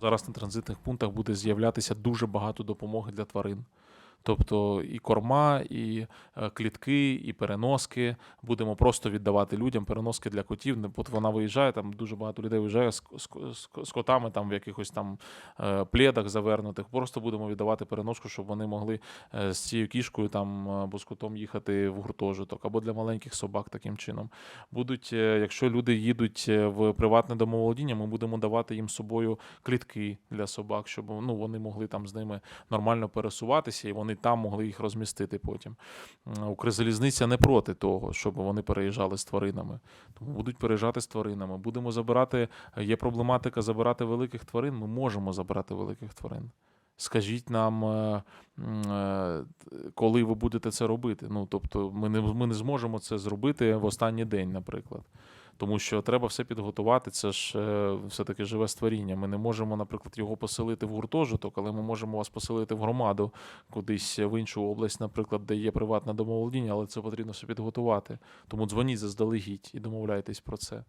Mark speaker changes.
Speaker 1: Зараз на транзитних пунктах буде з'являтися дуже багато допомоги для тварин. Тобто і корма, і е, клітки, і переноски. Будемо просто віддавати людям переноски для котів. От вона виїжджає, там дуже багато людей виїжджає з, з, з, з котами там в якихось там е, пледах завернутих. Просто будемо віддавати переноску, щоб вони могли е, з цією кішкою там або з котом їхати в гуртожиток, або для маленьких собак таким чином. Будуть, якщо люди їдуть в приватне домоволодіння, ми будемо давати їм з собою клітки для собак, щоб ну, вони могли там з ними нормально пересуватися, і вони там могли їх розмістити потім. Укрзалізниця не проти того, щоб вони переїжджали з тваринами. Тому будуть переїжджати з тваринами. Будемо забирати. Є проблематика забирати великих тварин. Ми можемо забирати великих тварин. Скажіть нам, е, е, коли ви будете це робити. Ну, тобто, ми не, ми не зможемо це зробити в останній день, наприклад. Тому що треба все підготувати. Це ж е, все-таки живе створіння. Ми не можемо, наприклад, його поселити в гуртожиток, але ми можемо вас поселити в громаду кудись в іншу область, наприклад, де є приватне домоволодіння, але це потрібно все підготувати. Тому дзвоніть заздалегідь і домовляйтесь про це.